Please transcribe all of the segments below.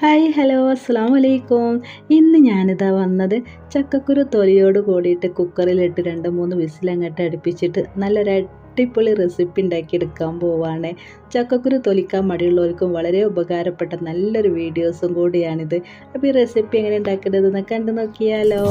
Hi hello അസ്സാം വലൈക്കും ഇന്ന് ഞാനിതാ വന്നത് ചക്കക്കുരു തൊലിയോട് കൂടിയിട്ട് കുക്കറിലിട്ട് രണ്ട് മൂന്ന് വിസിലങ്ങട്ട് അടുപ്പിച്ചിട്ട് നല്ലൊരു അടിപൊളി റെസിപ്പി ഉണ്ടാക്കിയെടുക്കാൻ പോവാണ്. ചക്കക്കുരു തൊലിക്കാൻ മടിയുള്ളവർക്കും വളരെ ഉപകാരപ്പെട്ട നല്ലൊരു വീഡിയോസും കൂടിയാണിത്. അപ്പോൾ ഈ റെസിപ്പി എങ്ങനെ ഉണ്ടാക്കേണ്ടതെന്ന് കണ്ടു നോക്കിയാലോ.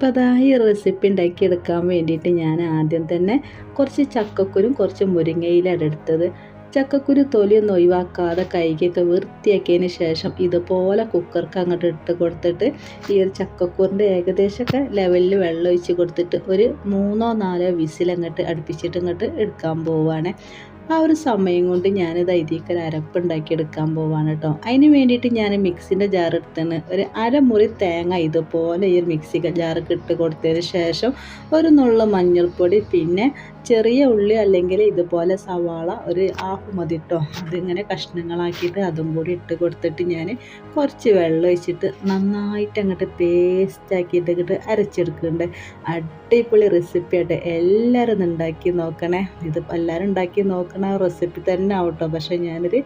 അപ്പോൾ അതാ ഈ റെസിപ്പി ഉണ്ടാക്കിയെടുക്കാൻ വേണ്ടിയിട്ട് ഞാൻ ആദ്യം തന്നെ കുറച്ച് ചക്കക്കുരും കുറച്ച് മുരിങ്ങയിലാണ് എടുത്തത്. ചക്കക്കുരു തൊലിയൊന്നും ഒഴിവാക്കാതെ കൈകൊക്കെ വൃത്തിയാക്കിയതിന് ശേഷം ഇതുപോലെ കുക്കർക്ക് അങ്ങോട്ട് ഇട്ട് കൊടുത്തിട്ട് ഈ ഒരു ചക്കക്കൂറിന്റെ ഏകദേശമൊക്കെ ലെവലിൽ വെള്ളം ഒഴിച്ച് കൊടുത്തിട്ട് ഒരു മൂന്നോ നാലോ വിസിലങ്ങോട്ട് അടുപ്പിച്ചിട്ട് ഇങ്ങോട്ട് എടുക്കാൻ പോവുകയാണ്. ആ ഒരു സമയം കൊണ്ട് ഞാനിത് ഇതിലേക്ക് ഒരു അരപ്പ് ഉണ്ടാക്കിയെടുക്കാൻ പോവാണ് കേട്ടോ അതിന് വേണ്ടിയിട്ട് ഞാൻ മിക്സിന്റെ ജാർ എടുത്തിന് ഒരു അരമുറി തേങ്ങ ഇതുപോലെ ഈ മിക്സി ജാർക്ക് ഇട്ട് കൊടുത്തതിന് ശേഷം ഒരു നുള്ള മഞ്ഞൾപ്പൊടി പിന്നെ ചെറിയ ഉള്ളി അല്ലെങ്കിൽ ഇതുപോലെ സവാള ഒരു ഹാഫ് മതി കേട്ടോ അതിങ്ങനെ കഷ്ണങ്ങളാക്കിയിട്ട് അതും കൂടി ഇട്ട് കൊടുത്തിട്ട് ഞാൻ കുറച്ച് വെള്ളം ഒഴിച്ചിട്ട് നന്നായിട്ട് അങ്ങോട്ട് പേസ്റ്റ് ആക്കിയിട്ട് ഇങ്ങോട്ട് അരച്ചെടുക്കുന്നുണ്ട്. അടിപൊളി റെസിപ്പി ആയിട്ട് എല്ലാവരും ഉണ്ടാക്കി നോക്കണേ. ഇത് എല്ലാവരും ഉണ്ടാക്കി നോക്കണ. റെസിപ്പി തന്നെ ആവട്ടോ. പക്ഷേ ഞാനൊരു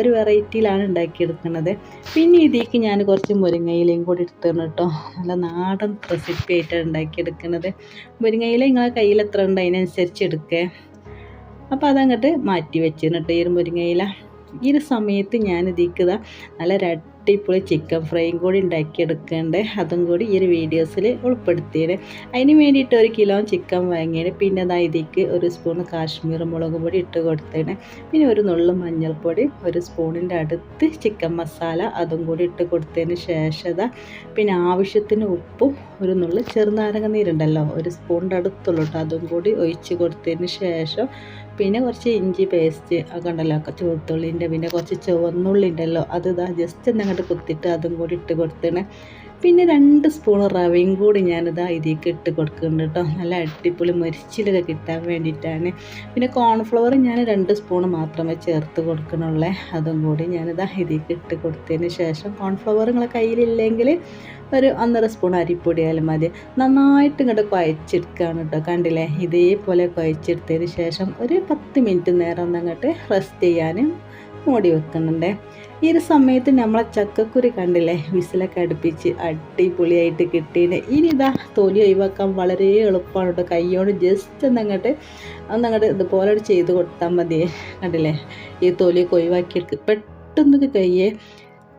ഒരു വെറൈറ്റിയിലാണ് ഉണ്ടാക്കിയെടുക്കുന്നത് പിന്നെ ഇതിലേക്ക് ഞാൻ കുറച്ച് മുരിങ്ങയിലയും കൂടി എടുത്തിരുന്നു കേട്ടോ. നല്ല നാടൻ റെസിപ്പി ആയിട്ടാണ് ഉണ്ടാക്കിയെടുക്കുന്നത് മുരിങ്ങയില നിങ്ങളെ കയ്യിൽ എത്ര ഉണ്ട്? അതിനനുസരിച്ച് എടുക്കുക അപ്പോൾ അതങ്ങോട്ട് മാറ്റി വെച്ചിരുന്നു കേട്ടോ ഈ മുരിങ്ങയില. ഈ ഒരു സമയത്ത് ഞാൻ ഇതിക്കുക നല്ല അടിപൊളി ചിക്കൻ ഫ്രൈയും കൂടി ഉണ്ടാക്കിയെടുക്കേണ്ടത് അതും കൂടി ഈ ഒരു വീഡിയോസിൽ ഉൾപ്പെടുത്തിയത് അതിന് വേണ്ടിയിട്ട് ഒരു കിലോ ചിക്കൻ വാങ്ങിയത് പിന്നെ അതാ ഇതിക്ക് ഒരു സ്പൂൺ കാശ്മീർ മുളക് പൊടി ഇട്ട് കൊടുത്തതിന്. പിന്നെ ഒരു നുള്ളു മഞ്ഞൾപ്പൊടി ഒരു സ്പൂണിന്റെ അടുത്ത് ചിക്കൻ മസാല അതും കൂടി ഇട്ട് കൊടുത്തതിന് ശേഷം പിന്നെ ആവശ്യത്തിന് ഉപ്പും ഒരു നുള്ളു ചെറുനാരങ്ങ നീരുണ്ടല്ലോ ഒരു സ്പൂണിന്റെ അടുത്തുള്ളൂ കേട്ടോ അതും കൂടി ഒഴിച്ച് കൊടുത്തതിന് ശേഷം പിന്നെ കുറച്ച് ഇഞ്ചി പേസ്റ്റ് ഒക്കെ ഉണ്ടല്ലോ. ചുവത്തുള്ളിന്റെ പിന്നെ കുറച്ച് ചുവന്നുള്ളി ഉണ്ടല്ലോ അത് ഇതാ ജസ്റ്റ് ഒന്ന് അങ്ങോട്ട് കുത്തിയിട്ട് അതും കൂടി ഇട്ട് കൊടുത്തേണ്. പിന്നെ രണ്ട് സ്പൂൺ റവയും കൂടി ഞാനിതാ ഇതിലേക്ക് ഇട്ട് കൊടുക്കുന്നുണ്ട് കേട്ടോ നല്ല അടിപൊളി മരിച്ചിലൊക്കെ കിട്ടാൻ വേണ്ടിയിട്ടാണ്. പിന്നെ കോൺഫ്ലവർ ഞാൻ രണ്ട് സ്പൂൺ മാത്രമേ ചേർത്ത് കൊടുക്കണുള്ളേ അതും കൂടി ഞാനിതാ ഇതിലേക്ക് ഇട്ട് കൊടുത്തതിന് ശേഷം കോൺഫ്ലവർ നിങ്ങളെ കയ്യിലില്ലെങ്കിൽ ഒരു ഒന്നര സ്പൂൺ അരിപ്പൊടിയാലും മതി. നന്നായിട്ട് ഇങ്ങോട്ട് കുഴച്ചെടുക്കുകയാണ് കേട്ടോ കണ്ടില്ലേ? ഇതേപോലെ കുഴച്ചെടുത്തതിന് ശേഷം ഒരു പത്ത് മിനിറ്റ് നേരം ഒന്ന് അങ്ങോട്ട് റെസ്റ്റ് ചെയ്യാനും മൂടി വെക്കുന്നുണ്ട്. ഈ ഒരു സമയത്ത് നമ്മളെ ചക്കക്കുരി കണ്ടില്ലേ? വിസിലൊക്കെ അടുപ്പിച്ച് അടിപൊളിയായിട്ട് കിട്ടിയിട്ട് ഇനി ഇതാ തൊലി ഒഴിവാക്കാൻ വളരെ എളുപ്പമാണ് കേട്ടോ. കൈയോട് ജസ്റ്റ് ഒന്നങ്ങോട്ട് ഒന്നങ്ങോട്ട് ഇതുപോലെ ചെയ്ത് കൊടുത്താൽ മതി. കണ്ടില്ലേ? ഈ തൊലിയൊക്കെ ഒഴിവാക്കിയെടുക്കുക പെട്ടെന്ന് കയ്യെ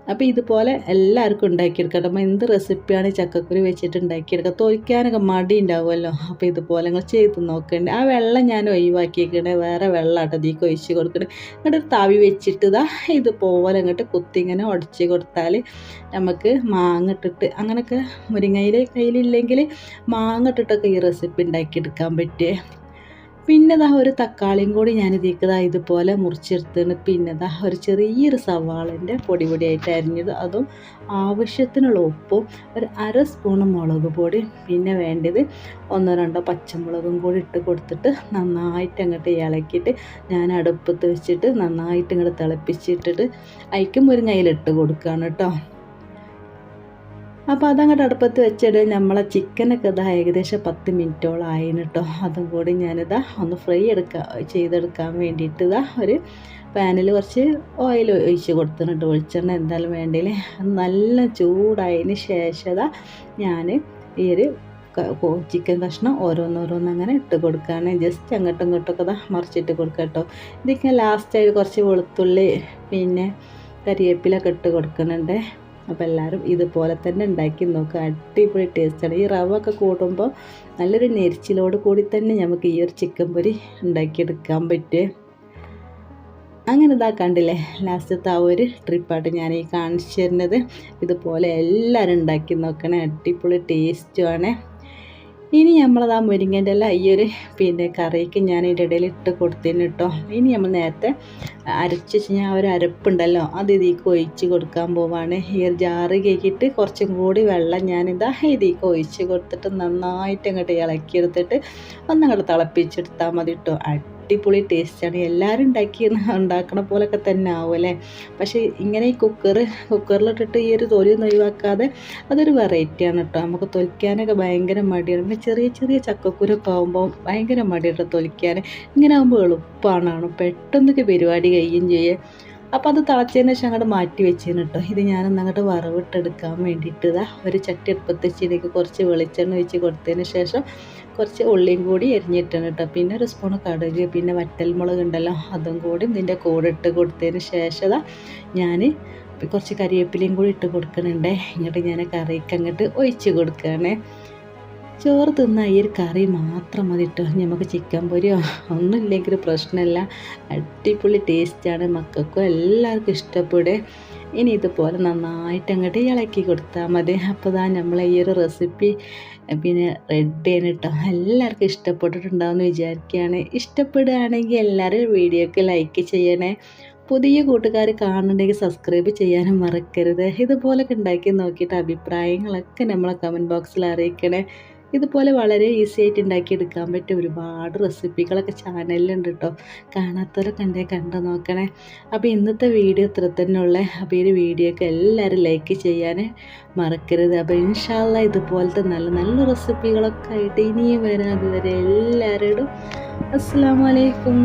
അപ്പോൾ ഇതുപോലെ എല്ലാവർക്കും ഉണ്ടാക്കിയെടുക്കാം നമ്മൾ എന്ത് റെസിപ്പിയാണ് ചക്കക്കുരി വെച്ചിട്ട് ഉണ്ടാക്കിയെടുക്കുക തോൽക്കാനൊക്കെ മടി ഉണ്ടാവുമല്ലോ. അപ്പോൾ ഇതുപോലെ നിങ്ങൾ ചെയ്ത് നോക്കണ്ടേ. ആ വെള്ളം ഞാൻ ഒഴിവാക്കിയേക്കണേ. വേറെ വെള്ളമാട്ടോ ഇതിലേക്ക് ഒഴിച്ച് കൊടുക്കണേ. എന്നിട്ട് ഒരു തവി വെച്ചിട്ട് ഇതാ ഇതുപോലെ അങ്ങോട്ട് കുത്തി ഇങ്ങനെ ഉടച്ച് കൊടുത്താൽ നമുക്ക് മാങ്ങ ഇട്ടിട്ട് അങ്ങനെയൊക്കെ മുരിങ്ങയിൽ കയ്യിലില്ലെങ്കിൽ മാങ്ങ ഇട്ടിട്ടൊക്കെ ഈ റെസിപ്പി ഉണ്ടാക്കിയെടുക്കാൻ പറ്റിയേ പിന്നെ ദാ ഒരു തക്കാളിയും കൂടി ഞാൻ ഇതിക്കതാ ഇതുപോലെ മുറിച്ചെടുത്തിട്ട് പിന്നെ ദാ ഒരു ചെറിയൊരു സവാളിന്റെ പൊടി പൊടിയായിട്ട് അരിഞ്ഞത്. അതും ആവശ്യത്തിനുള്ള ഉപ്പും ഒരു അര സ്പൂണ് മുളക് പൊടി പിന്നെ വേണ്ടത് ഒന്നോ രണ്ടോ പച്ചമുളകും കൂടി ഇട്ട് കൊടുത്തിട്ട് നന്നായിട്ട് അങ്ങോട്ട് ഇളക്കിയിട്ട് ഞാൻ അടുപ്പത്ത് വെച്ചിട്ട് നന്നായിട്ട് ഇങ്ങോട്ട് തിളപ്പിച്ചിട്ടിട്ട് അയക്കും കയ്യിലിട്ട് കൊടുക്കുകയാണ് കേട്ടോ. അപ്പോൾ അതങ്ങോട്ട് അടുപ്പത്ത് വെച്ചിട്ട് നമ്മളെ ചിക്കനൊക്കെ ഇതാ ഏകദേശം പത്ത് മിനിറ്റോളം ആയിന് കേട്ടോ അതും കൂടി ഞാനിതാ ഒന്ന് ഫ്രൈ എടുക്കാൻ ചെയ്തെടുക്കാൻ വേണ്ടിയിട്ട് ഇതാ ഒരു പാനിൽ കുറച്ച് ഓയിൽ ഒഴിച്ച് കൊടുത്തിട്ടുണ്ട്. വെളിച്ചെണ്ണ എന്തായാലും വേണ്ടിയില്ലേ നല്ല ചൂടായതിന് ശേഷം ഞാൻ ഈ ഒരു ചിക്കൻ കഷ്ണം ഓരോന്നോരോന്ന് അങ്ങനെ ഇട്ട് കൊടുക്കുകയാണ് ജസ്റ്റ് അങ്ങോട്ടും ഇങ്ങോട്ടൊക്കെ ഇതാ മറിച്ചിട്ട് കൊടുക്കുക കേട്ടോ ഇതിങ്ങനെ ലാസ്റ്റായിട്ട് കുറച്ച് വെളുത്തുള്ളി പിന്നെ കരിവേപ്പിലൊക്കെ ഇട്ട് കൊടുക്കുന്നുണ്ട്. അപ്പോൾ എല്ലാവരും ഇതുപോലെ തന്നെ ഉണ്ടാക്കി നോക്കുക അടിപൊളി ടേസ്റ്റാണ് ഈ റവ ഒക്കെ കൂടുമ്പോൾ നല്ലൊരു നെരിച്ചിലോട് കൂടി തന്നെ നമുക്ക് ഈ ഒരു ചിക്കൻ പൊരി ഉണ്ടാക്കിയെടുക്കാൻ പറ്റും. അങ്ങനെ ഇതാ കണ്ടില്ലേ ലാസ്റ്റത്തെ ആ ഒരു ട്രിപ്പായിട്ട് ഞാൻ ഈ കാണിച്ചു തരുന്നത്. ഇതുപോലെ എല്ലാവരും ഉണ്ടാക്കി നോക്കണേ. അടിപൊളി ടേസ്റ്റുമാണ് ഇനി നമ്മളത് ആ മുരിങ്ങന്റെ എല്ലാം ഈ ഒരു പിന്നെ കറിക്ക് ഞാൻ ഇതിന്റെ ഇടയിൽ ഇട്ട് കൊടുത്തിന് കേട്ടോ. ഇനി നമ്മൾ നേരത്തെ അരച്ച് ആ ഒരു അരപ്പുണ്ടല്ലോ അത് ഇതിലേക്ക് ഒഴിച്ച് കൊടുക്കാൻ പോവാണ്. ഈ ഒരു ജാറ് കേക്കിയിട്ട് കുറച്ചും കൂടി വെള്ളം ഞാനിതാ ഇതിലേക്ക് ഒഴിച്ച് കൊടുത്തിട്ട് നന്നായിട്ട് അങ്ങോട്ട് ഇളക്കിയെടുത്തിട്ട് ഒന്നങ്ങോട്ട് തിളപ്പിച്ചെടുത്താൽ മതി കേട്ടോ. അടിപൊളി ടേസ്റ്റാണ് എല്ലാവരും ഉണ്ടാക്കി ഉണ്ടാക്കണ പോലൊക്കെ തന്നെ ആവും അല്ലേ? പക്ഷേ ഇങ്ങനെ ഈ കുക്കർ കുക്കറിലിട്ടിട്ട് ഈ ഒരു തൊലിയൊന്നും ഒഴിവാക്കാതെ അതൊരു വെറൈറ്റിയാണ് കേട്ടോ നമുക്ക് തൊലിക്കാനൊക്കെ ഭയങ്കര മടിയാണ്. പിന്നെ ചെറിയ ചെറിയ ചക്കക്കുരൊക്കെ ആകുമ്പോൾ ഭയങ്കര മടിയാണ് തൊലിക്കാൻ. ഇങ്ങനെ ആകുമ്പോൾ എളുപ്പമാണ് പെട്ടെന്നൊക്കെ പരിപാടി കഴിയുകയും ചെയ്യേ. അപ്പോൾ അത് തിളച്ചതിന് ശേഷം അങ്ങോട്ട് മാറ്റി വെച്ചേന് കേട്ടോ ഇത് ഞാനൊന്ന് അങ്ങോട്ട് വറവിട്ടെടുക്കാൻ വേണ്ടിയിട്ട് ഒരു ചട്ടി അടുപ്പത്ത് വെച്ചിലേക്ക് കുറച്ച് വെളിച്ചെണ്ണ ഒഴിച്ച് കൊടുത്തതിന് ശേഷം കുറച്ച് ഉള്ളിയും കൂടി എരിഞ്ഞിട്ടാണ് കേട്ടോ പിന്നെ ഒരു സ്പൂൺ കടുക് പിന്നെ വറ്റൽമുളക് ഉണ്ടല്ലോ അതും കൂടി ഇതിന്റെ കൂടെ ഇട്ട് കൊടുത്തതിന് ശേഷം ഞാൻ കുറച്ച് കരിവേപ്പിലയും കൂടി ഇട്ട് കൊടുക്കുന്നുണ്ട് ഇങ്ങോട്ട് ഞാൻ കറിക്ക് അങ്ങോട്ട് ഒഴിച്ച് കൊടുക്കുകയാണേ ചോറ് തിന്ന ഈ ഒരു കറി മാത്രം മതി കേട്ടോ നമുക്ക് ചിക്കൻ പൊരിയോ ഒന്നുമില്ലെങ്കിൽ പ്രശ്നമില്ല. അടിപൊളി ടേസ്റ്റാണ് മക്കൾക്കും എല്ലാവർക്കും ഇഷ്ടപ്പെടുക ഇനി ഇതുപോലെ നന്നായിട്ട് അങ്ങോട്ട് ഇളക്കി കൊടുത്താൽ മതി. അപ്പോൾ ഇതാ നമ്മൾ ഈ ഒരു റെസിപ്പി പിന്നെ റെഡിയാണ് കേട്ടോ എല്ലാവർക്കും ഇഷ്ടപ്പെട്ടിട്ടുണ്ടാവുമെന്ന് വിചാരിക്കുകയാണ്. ഇഷ്ടപ്പെടുകയാണെങ്കിൽ എല്ലാവരും വീഡിയോക്ക് ലൈക്ക് ചെയ്യണേ. പുതിയ കൂട്ടുകാർ കാണുന്നുണ്ടെങ്കിൽ സബ്സ്ക്രൈബ് ചെയ്യാനും മറക്കരുത്. ഇതുപോലൊക്കെ ഉണ്ടാക്കി നോക്കിയിട്ട് അഭിപ്രായങ്ങളൊക്കെ നമ്മളെ കമന്റ് ബോക്സിൽ അറിയിക്കണേ. ഇതുപോലെ വളരെ ഈസി ആയിട്ട് ഉണ്ടാക്കിയെടുക്കാൻ പറ്റിയ ഒരുപാട് റെസിപ്പികളൊക്കെ ചാനലിലുണ്ട് കേട്ടോ കാണാത്തവരൊക്കെ ഉണ്ടെങ്കിൽ കണ്ടു നോക്കണേ. അപ്പോൾ ഇന്നത്തെ വീഡിയോ ഇത്ര തന്നെ ഉള്ളേ അപ്പോൾ ഈ വീഡിയോക്ക് എല്ലാവരും ലൈക്ക് ചെയ്യാൻ മറക്കരുത്. അപ്പോൾ ഇൻഷാല്ല ഇതുപോലത്തെ നല്ല നല്ല റെസിപ്പികളൊക്കെ ആയിട്ട് ഇനിയും വരുന്നത് വരെ എല്ലാവരോടും അസ്സാം വലൈക്കും